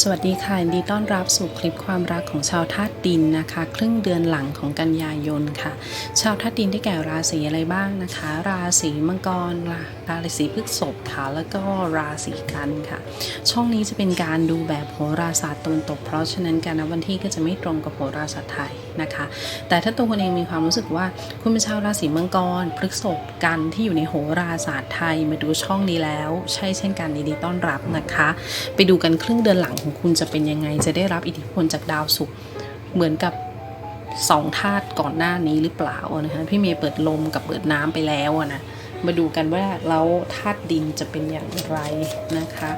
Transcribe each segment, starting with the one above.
สวัสดีค่ะยินดีต้อนรับสู่คลิปความรักของชาวธาตุดินนะคะ ครึ่งเดือนหลังของกันยายนค่ะ ชาวธาตุดินได้แก่ราศีอะไรบ้างนะคะ ราศีมังกรราศีพฤษภค่ะแล้วก็ราศีกันค่ะ ช่องนี้จะเป็นการดูแบบโหราศาสตร์ตะวันตก เพราะฉะนั้นการนับวันที่ก็จะไม่ตรงกับโหราศาสตร์ไทยนะคะ แต่ถ้าตัวคุณเองมีความรู้สึกว่าคุณเป็นชาวราศีมังกรพฤษภกันที่อยู่ในโหราศาสตร์ไทยมาดูช่องนี้แล้ว ใช่เช่นกันยินดีต้อนรับนะคะ ไปดูกันครึ่งเดือนหลังของคุณจะเป็นยังไง จะได้รับอิทธิพลจากดาวศุกร์เหมือนกับสองธาตุก่อนหน้านี้หรือเปล่านะคะพี่เมย์เปิดลมกับเปิดน้ำไปแล้วอะนะมาดูกันว่าแล้วธาตุดินจะเป็นอย่างไรนะคะ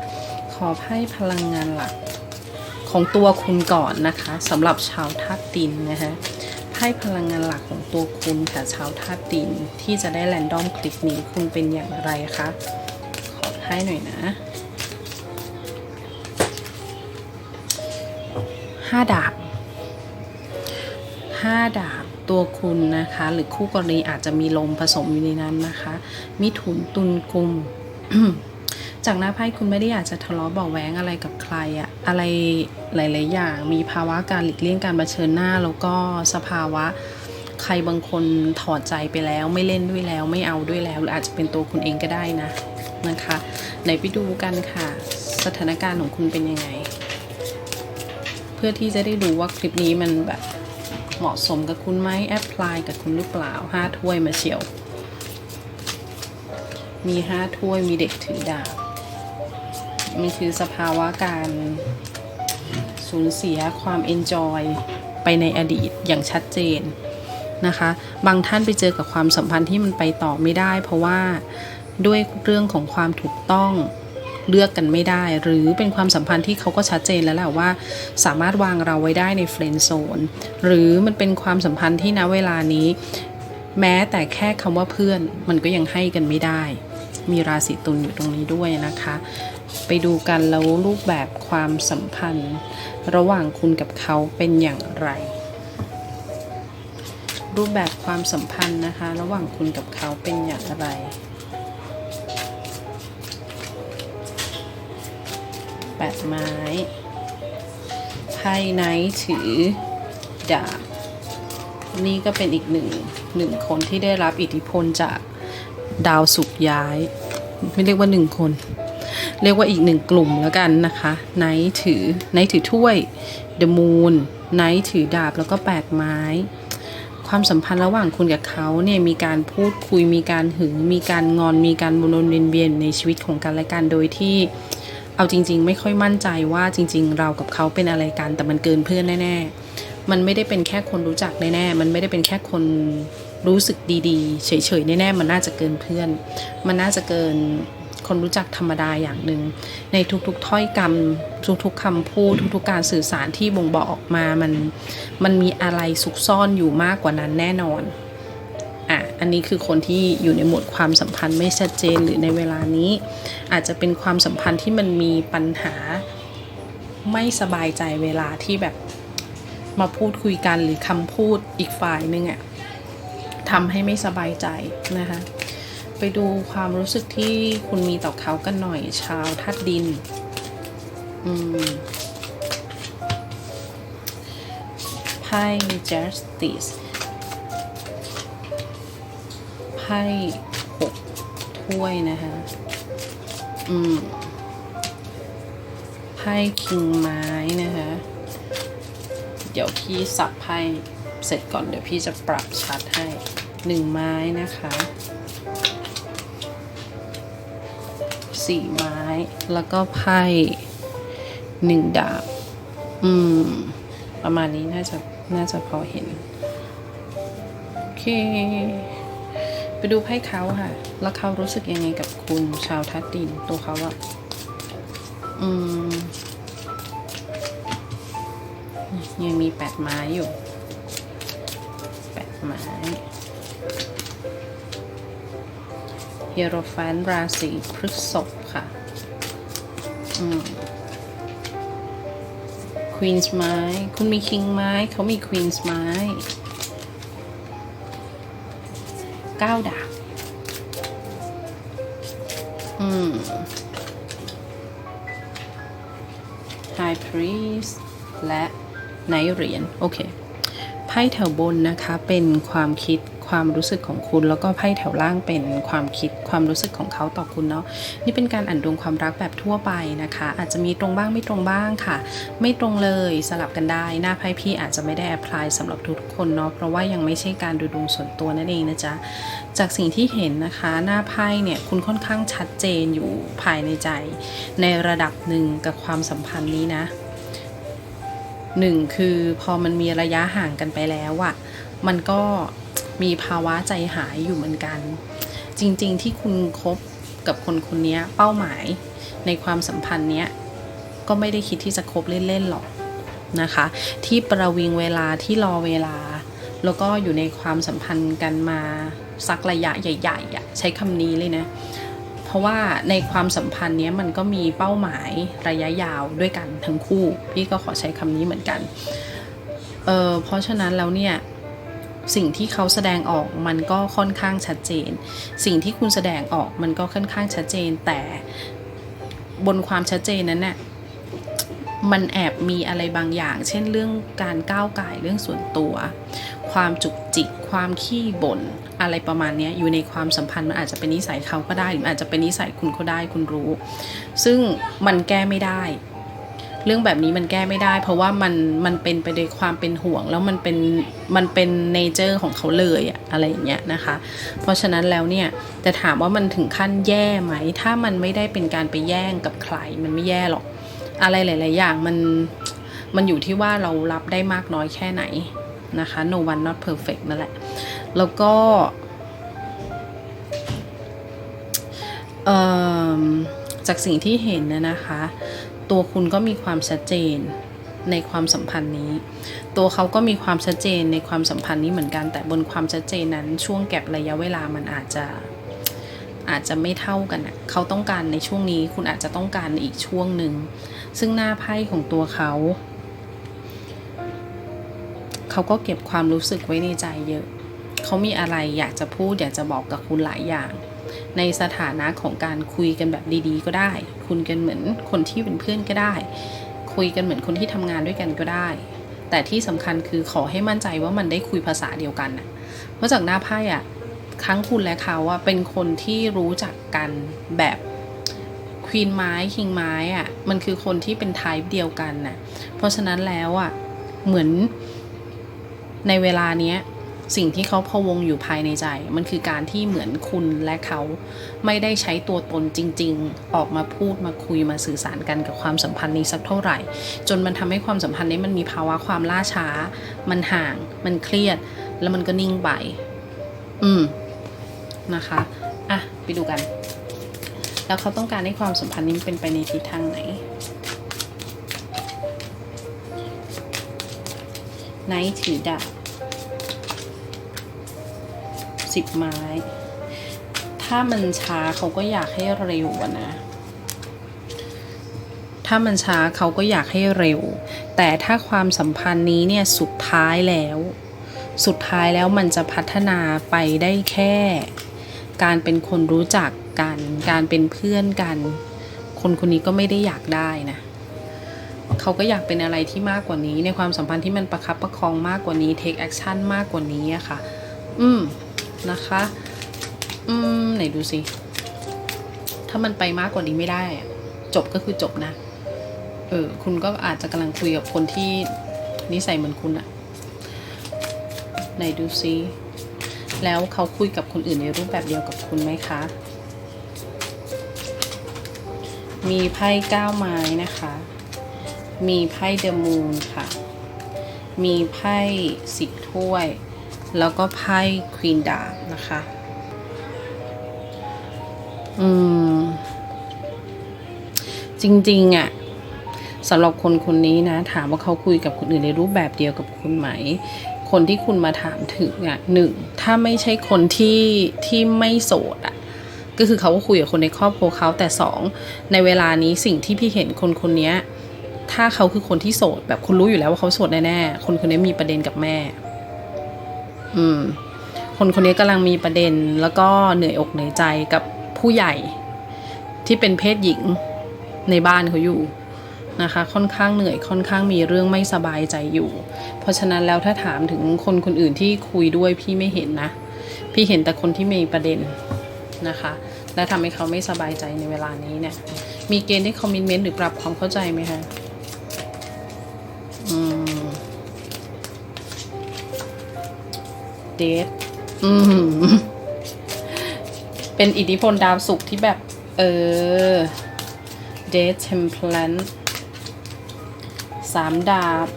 ขอให้พลังงานหลักของตัวคุณก่อนนะคะสำหรับชาวธาตุดินนะคะไพ่พลังงานหลักของตัวคุณค่ะชาวธาตุดินที่จะได้แรนดอมคลิปนี้คุณเป็นอย่างไรคะขอให้หน่อยนะ ห้าดาบห้าดาบตัวคุณนะคะ หรือคู่กรณีอาจจะมีลมผสมอยู่ในนั้นนะคะ มิถุนตุลกุมจากหน้าไพ่คุณไม่ได้อยากจะทะเลาะเบาะแว้งอะไรกับใครอะอะไรหลาย ๆ อย่าง มีภาวะการหลีกเลี่ยงการเผชิญหน้า แล้วก็สภาวะใครบางคนถอดใจไปแล้วไม่เล่นด้วยแล้วไม่เอาด้วยแล้ว หรืออาจจะเป็นตัวคุณเองก็ได้นะนะคะไหนไปดูกันค่ะ สถานการณ์ของคุณเป็นยังไง พื่อที่จะได้ดูว่าคลิปนี้มันแบบเหมาะสมกับคุณไหมแอพพลายกับคุณหรือเปล่าห้าถ้วยมาเชียว มีห้าถ้วยมีเด็กถือดาบมันคือสภาวะการสูญเสียความเอนจอยไปในอดีตอย่างชัดเจนนะคะ บางท่านไปเจอกับความสัมพันธ์ที่มันไปต่อไม่ได้ เพราะว่าด้วยเรื่องของความถูกต้อง เลือกกันไม่ได้ หรือเป็นความสัมพันธ์ที่เขาก็ชัดเจนแล้วแหละว่า สามารถวางเราไว้ได้ในเฟรนด์โซนหรือมันเป็นความสัมพันธ์ที่ณเวลานี้ แม้แต่แค่คำว่าเพื่อนมันก็ยังให้กันไม่ได้ มีราศีตุลอยู่ตรงนี้ด้วยนะคะ ไปดูกันแล้วรูปแบบความสัมพันธ์ ระหว่างคุณกับเขาเป็นอย่างไร รูปแบบความสัมพันธ์นะคะ ระหว่างคุณกับเขาเป็นอย่างไร แปดไม้ ไพ่ไนท์ถือดาบ นี่ก็เป็นอีกหนึ่งหนึ่งคนที่ได้รับอิทธิพลจากดาวสุกย้าย ไม่เรียกว่าหนึ่งคน เรียกว่าอีกหนึ่งกลุ่มแล้วกันนะคะไนท์ถือไนท์ถือถ้วย The Moon ไนท์ถือดาบแล้วก็แปดไม้ ความสัมพันธ์ระหว่างคุณกับเขาเนี่ยมีการพูดคุยมีการหึงมีการงอนมีการวนเวียนเวียนในชีวิตของกันและกันโดยที่ เอาจริง ๆ ไม่ค่อยมั่นใจว่าจริง ๆ เรากับเขาเป็นอะไรกัน แต่มันเกินเพื่อนแน่ ๆ มันไม่ได้เป็นแค่คนรู้จักแน่ๆมันไม่ได้เป็นแค่คนรู้สึกดีๆ เฉยๆแน่ๆมันน่าจะเกินเพื่อน มันน่าจะเกินคนรู้จักธรรมดาอย่างหนึ่งในทุกๆถ้อยคำทุกๆคำพูดทุกๆการสื่อสารที่บ่งบอกออกมามันมันมีอะไรซุกซ่อนอยู่มากกว่านั้นแน่นอน อะอันนี้คือคนที่อยู่ในโหมดความสัมพันธ์ไม่ชัดเจนหรือในเวลานี้ อาจจะเป็นความสัมพันธ์ที่มันมีปัญหาไม่สบายใจเวลาที่แบบมาพูดคุยกันหรือคำพูดอีกฝ่ายนึงอะทำให้ไม่สบายใจนะคะ ไปดูความรู้สึกที่คุณมีต่อเขากันหน่อยชาวธาตุดิน อืมไพ่ justice ไพ่หกถ้วยนะคะ อืมไพ่คิงไม้นะคะ เดี๋ยวพี่สับไพ่เสร็จก่อนเดี๋ยวพี่จะปรับชัดให้หนึ่งไม้นะคะสี่ไม้แล้วก็ไพ่หนึ่งดาบ อืม ประมาณนี้น่าจะน่าจะพอเห็น โอเค ไปดูไพ่เขาค่ะ แล้วเขารู้สึกยังไงกับคุณชาวทัดดินตัวเขาอะอืม ยังมีแปดไม้อยู่ แปดไม้เฮโรฟนราศีพฤษภค่ะ อืมควีนส์ไม้ คุณมีคิงไม้ เขามีควีนส์ไม้ ก้าดาบอืม High Priest และไนเหรียญโอเคไพ่แถวบนนะคะเป็นความคิด ความรู้สึกของคุณ แล้วก็ไพ่แถวล่างเป็นความคิดความรู้สึกของเขาต่อคุณเนาะนี่เป็นการอ่านดวงความรักแบบทั่วไปนะคะ อาจจะมีตรงบ้างไม่ตรงบ้างค่ะ ไม่ตรงเลยสลับกันได้ หน้าไพ่พี่อาจจะไม่ได้แอพพลายสำหรับทุกคนเนาะเพราะว่ายังไม่ใช่การดูดวงส่วนตัวนั่นเองนะจ๊ะจากสิ่งที่เห็นนะคะ หน้าไพ่เนี่ยคุณค่อนข้างชัดเจนอยู่ภายในใจ ในระดับหนึ่งกับความสัมพันธ์นี้นะหนึ่งคือพอมันมีระยะห่างกันไปแล้วอะมันก็ มีภาวะใจหายอยู่เหมือนกัน จริงๆที่คุณคบกับคนคนนี้เป้าหมายในความสัมพันธ์เนี้ยก็ไม่ได้คิดที่จะคบเล่นๆหรอกนะคะ ที่ประวิงเวลาที่รอเวลา แล้วก็อยู่ในความสัมพันธ์กันมาสักระยะใหญ่ๆอะใช้คำนี้เลยนะเพราะว่าในความสัมพันธ์นี้มันก็มีเป้าหมายระยะยาวด้วยกันทั้งคู่ พี่ก็ขอใช้คำนี้เหมือนกันเออเพราะฉะนั้นแล้วเนี่ย สิ่งที่เขาแสดงออกมันก็ค่อนข้างชัดเจน สิ่งที่คุณแสดงออกมันก็ค่อนข้างชัดเจน แต่บนความชัดเจนนั้นเนี่ยมันแอบมีอะไรบางอย่าง เช่นเรื่องการก้าวไก่เรื่องส่วนตัว ความจุกจิก ความขี้บ่นอะไรประมาณนี้อยู่ในความสัมพันธ์มันอาจจะเป็นนิสัยเขาก็ได้หรืออาจจะเป็นนิสัยคุณก็ได้คุณรู้ ซึ่งมันแก้ไม่ได้ เรื่องแบบนี้มันแก้ไม่ได้ เพราะว่ามันมันเป็นไปด้วยความเป็นห่วง แล้วมันเป็นมันเป็นเนเจอร์ของเขาเลยอะอะไรอย่างเงี้ยนะคะ เพราะฉะนั้นแล้วเนี่ยแต่ถามว่ามันถึงขั้นแย่ไหม ถ้ามันไม่ได้เป็นการไปแย่งกับใครมันไม่แย่หรอก อะไรหลาย ๆ อย่างมันมันอยู่ที่ว่าเรารับได้มากน้อยแค่ไหนนะคะ no one not perfect นั่นแหละ แล้วก็เอิ่มจากสิ่งที่เห็นนะนะคะ ตัวคุณก็มีความชัดเจนในความสัมพันธ์นี้ ตัวเขาก็มีความชัดเจนในความสัมพันธ์นี้เหมือนกัน แต่บนความชัดเจนนั้นช่วงแก็บระยะเวลามันอาจจะอาจจะไม่เท่ากันนะเขาต้องการในช่วงนี้ คุณอาจจะต้องการอีกช่วงหนึ่ง ซึ่งหน้าไพ่ของตัวเขา เขาก็เก็บความรู้สึกไว้ในใจเยอะ เขามีอะไรอยากจะพูดอยากจะบอกกับคุณหลายอย่าง ในสถานะของการคุยกันแบบดีๆ ก็ได้ คุณกันเหมือนคนที่เป็นเพื่อนก็ได้ คุยกันเหมือนคนที่ทำงานด้วยกันก็ได้ แต่ที่สำคัญคือขอให้มั่นใจว่ามันได้คุยภาษาเดียวกันนะเพราะจากหน้าไพ่อะทั้งคุณและเขาอะเป็นคนที่รู้จักกันแบบควีนไม้คิงไม้อะมันคือคนที่เป็นไทป์เดียวกันน่ะเพราะฉะนั้นแล้วอะเหมือนในเวลาเนี้ย สิ่งที่เขาพะวงอยู่ภายในใจ มันคือการที่เหมือนคุณและเขาไม่ได้ใช้ตัวตนจริง ๆ ออกมาพูดมาคุยมาสื่อสารกันกับความสัมพันธ์นี้สักเท่าไหร่ จนมันทำให้ความสัมพันธ์นี้มันมีภาวะความล่าช้า มันห่าง มันเครียด แล้วมันก็นิ่งไป อืมนะคะอะไปดูกัน แล้วเขาต้องการให้ความสัมพันธ์นี้เป็นไปในทิศทางไหน ไนท์ถือดาบ สิบไม้ ถ้ามันช้าเขาก็อยากให้เร็วนะ ถ้ามันช้าเขาก็อยากให้เร็ว แต่ถ้าความสัมพันธ์นี้เนี่ยสุดท้ายแล้ว สุดท้ายแล้วมันจะพัฒนาไปได้แค่ การเป็นคนรู้จักกัน การเป็นเพื่อนกัน คนคนนี้ก็ไม่ได้อยากได้นะเขาก็อยากเป็นอะไรที่มากกว่านี้ ในความสัมพันธ์ที่มันประคับประคองมากกว่านี้ take action มากกว่านี้อะค่ะ อืม นะคะ อืม ไหนดูสิ ถ้ามันไปมากกว่านี้ไม่ได้ จบก็คือจบนะ เออ คุณก็อาจจะกำลังคุยกับคนที่นิสัยเหมือนคุณอะไหนดูซิแล้วเขาคุยกับคนอื่นในรูปแบบเดียวกับคุณไหมคะ มีไพ่เก้าไม้นะคะ มีไพ่เดอะมูนค่ะ มีไพ่สิบถ้วย แล้วก็ไพ่ควีนดาบนะคะ อืม จริงๆอะสำหรับคนคนนี้นะ ถามว่าเขาคุยกับคนอื่นในรูปแบบเดียวกับคุณไหม คนที่คุณมาถามถึงอะหนึ่งถ้าไม่ใช่คนที่ที่ไม่โสดอะก็คือเขาก็คุยกับคนในครอบครัวเขาแต่สองในเวลานี้สิ่งที่พี่เห็นคนคนนี้ถ้าเขาคือคนที่โสดแบบคุณรู้อยู่แล้วว่าเขาโสดแน่ๆคนคนนี้มีประเด็นกับแม่ อืม คนคนนี้กำลังมีประเด็น แล้วก็เหนื่อยอกเหนื่อยใจกับผู้ใหญ่ที่เป็นเพศหญิงในบ้านเขาอยู่นะคะ ค่อนข้างเหนื่อยค่อนข้างมีเรื่องไม่สบายใจอยู่ เพราะฉะนั้นแล้วถ้าถามถึงคนคนอื่นที่คุยด้วยพี่ไม่เห็นนะ พี่เห็นแต่คนที่มีประเด็นนะคะ และทำให้เขาไม่สบายใจในเวลานี้เนี่ยมีเกณฑ์ได้คอมมิชเมนต์หรือปรับความเข้าใจไหมคะ เดทอืมเป็นอิทธิพลดาวศุกที่แบบ เออเดทเทมเพลนสามดาบ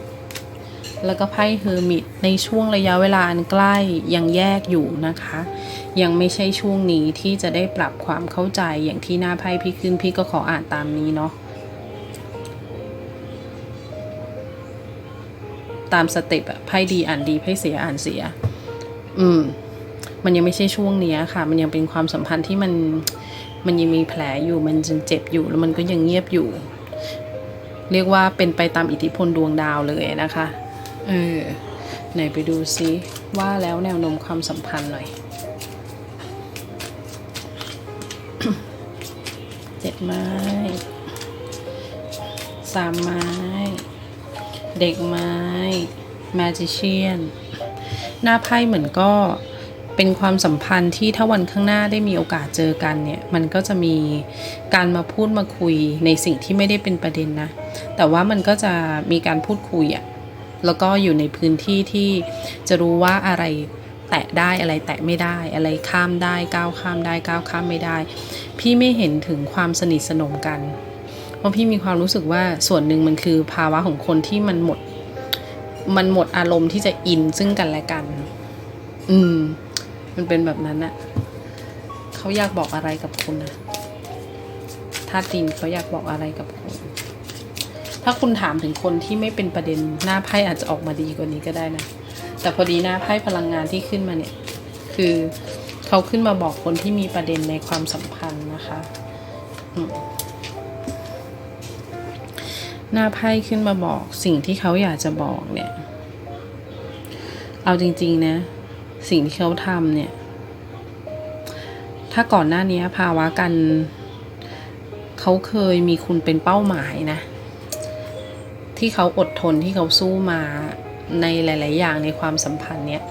แล้วก็ไพ่เฮอร์มิตในช่วงระยะเวลาอันใกล้ยังแยกอยู่นะคะ ยังไม่ใช่ช่วงนี้ที่จะได้ปรับความเข้าใจอย่างที่หน้าไพ่พี่ขึ้นพี่ก็ขออ่านตามนี้เนาะตามสเต็ปอะไพ่ดีอ่านดีไพ่เสียอ่านเสีย อืม มันยังไม่ใช่ช่วงเนี้ยค่ะ มันยังเป็นความสัมพันธ์ที่มัน มันยังมีแผลอยู่ มันยังเจ็บอยู่ แล้วมันก็ยังเงียบอยู่ เรียกว่าเป็นไปตามอิทธิพลดวงดาวเลยนะคะ เออ ไหนไปดูซิว่าแล้วแนวโน้มความสัมพันธ์หน่อยเจ็ดไม้สามไม้ เด็กไม้ magician หน้าไพ่เหมือนก็เป็นความสัมพันธ์ที่ถ้าวันข้างหน้าได้มีโอกาสเจอกันเนี่ย มันก็จะมีการมาพูดมาคุยในสิ่งที่ไม่ได้เป็นประเด็นนะ แต่ว่ามันก็จะมีการพูดคุยอะแล้วก็อยู่ในพื้นที่ที่จะรู้ว่าอะไรแตะได้อะไรแตะไม่ได้อะไรข้ามได้ก้าวข้ามได้ก้าวข้ามไม่ได้ พี่ไม่เห็นถึงความสนิทสนมกัน เพราะพี่มีความรู้สึกว่าส่วนหนึ่งมันคือภาวะของคนที่มันหมด มันหมดอารมณ์ที่จะอินซึ่งกันและกัน อืม มันเป็นแบบนั้นอะเขาอยากบอกอะไรกับคุณนะธาตุดินเขาอยากบอกอะไรกับคุณ ถ้าคุณถามถึงคนที่ไม่เป็นประเด็นหน้าไพ่อาจจะออกมาดีกว่านี้ก็ได้นะ แต่พอดีหน้าไพ่พลังงานที่ขึ้นมาเนี่ย คือเขาขึ้นมาบอกคนที่มีประเด็นในความสัมพันธ์นะคะ อืม หน้าไพ่ขึ้นมาบอกสิ่งที่เขาอยากจะบอกเนี่ย เอาจริง ๆ นะ สิ่งที่เขาทำเนี่ย ถ้าก่อนหน้านี้ภาวะกันเขาเคยมีคุณเป็นเป้าหมายนะ ที่เขาอดทนที่เขาสู้มาในหลาย ๆ อย่างในความสัมพันธ์เนี่ย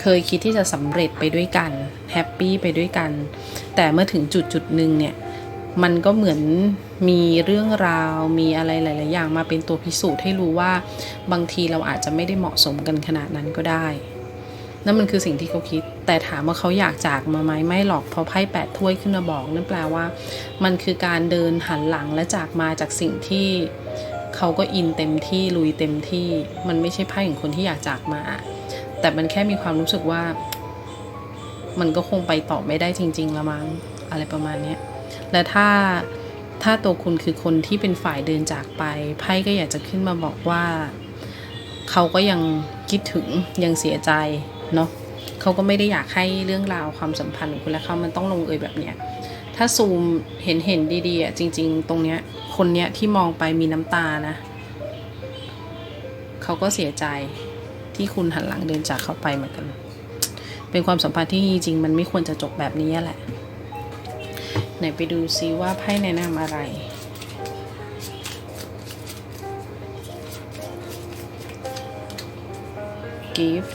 เคยคิดที่จะสำเร็จไปด้วยกันแฮปปี้ไปด้วยกัน แต่เมื่อถึงจุดจุดหนึ่งเนี่ย มันก็เหมือนมีเรื่องราวมีอะไรหลาย ๆ อย่างมาเป็นตัวพิสูจน์ให้รู้ว่าบางทีเราอาจจะไม่ได้เหมาะสมกันขนาดนั้นก็ได้นั่นมันคือสิ่งที่เขาคิด แต่ถามว่าเขาอยากจากมาไหมไม่หรอกเพราะไพ่แปดถ้วยขึ้นมาบอกนั่นแปลว่า มันคือการเดินหันหลังและจากมาจากสิ่งที่เขาก็อินเต็มที่ลุยเต็มที่ มันไม่ใช่ไพ่ของคนที่อยากจากมา แต่มันแค่มีความรู้สึกว่า มันก็คงไปต่อไม่ได้จริง ๆ ละมั้งอะไรประมาณเนี้ย และถ้าถ้าตัวคุณคือคนที่เป็นฝ่ายเดินจากไปไพ่ก็อยากจะขึ้นมาบอกว่า เขาก็ยังคิดถึงยังเสียใจเนาะเขาก็ไม่ได้อยากให้เรื่องราวความสัมพันธ์ของคุณและเขามันต้องลงเอยแบบเนี้ยถ้าซูมเห็นเห็นดีๆอะจริง ๆ ตรงเนี้ยคนเนี้ยที่มองไปมีน้ำตานะเขาก็เสียใจที่คุณหันหลังเดินจากเขาไปเหมือนกัน เป็นความสัมพันธ์ที่จริงๆมันไม่ควรจะจบแบบนี้แหละ นไปดูซิว่าไพ่แนะนำอะไร give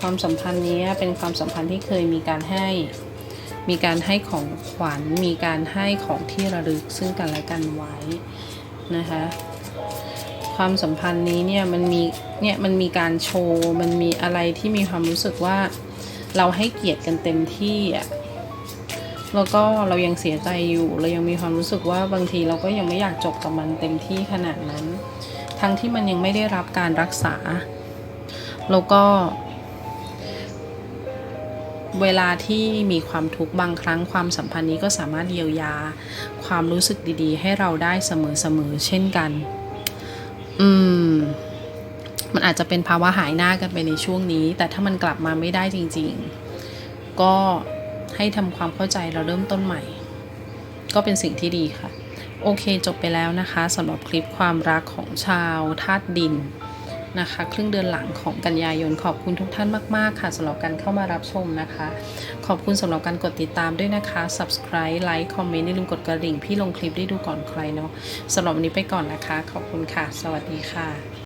ความสัมพันธ์นี้เป็นความสัมพันธ์ที่เคยมีการให้ มีการให้ของขวัญ มีการให้ของที่ระลึกซึ่งกันและกันไว้นะคะ ความสัมพันธ์นี้เนี่ยมันมีเนี่ยมันมีการโชว์ มันมีอะไรที่มีความรู้สึกว่าเราให้เกียรติกันเต็มที่อะ แล้วก็เรายังเสียใจอยู่ เรายังมีความรู้สึกว่าบางทีเราก็ยังไม่อยากจบกับมันเต็มที่ขนาดนั้น ทั้งที่มันยังไม่ได้รับการรักษา แล้วก็ เวลาที่มีความทุกข์บางครั้งความสัมพันธ์นี้ก็สามารถเยียวยา ความรู้สึกดีๆ ให้เราได้เสมอๆเช่นกัน อืมมันอาจจะเป็นภาวะหายหน้ากันไปในช่วงนี้ แต่ถ้ามันกลับมาไม่ได้จริง ๆ ก็ ให้ทำความเข้าใจเราเริ่มต้นใหม่ ก็เป็นสิ่งที่ดีค่ะ โอเคจบไปแล้วนะคะสำหรับคลิปความรักของชาวธาตุดินนะคะครึ่งเดือนหลังของกันยายนขอบคุณทุกท่านมาก ๆ ค่ะสำหรับการเข้ามารับชมนะคะ ขอบคุณสำหรับการกดติดตามด้วยนะคะ subscribe like คอมเมนต์อย่าลืมกดกระดิ่ง พี่ลงคลิปได้ดูก่อนใครเนาะสำหรับวันนี้ไปก่อนนะคะ ขอบคุณค่ะ สวัสดีค่ะ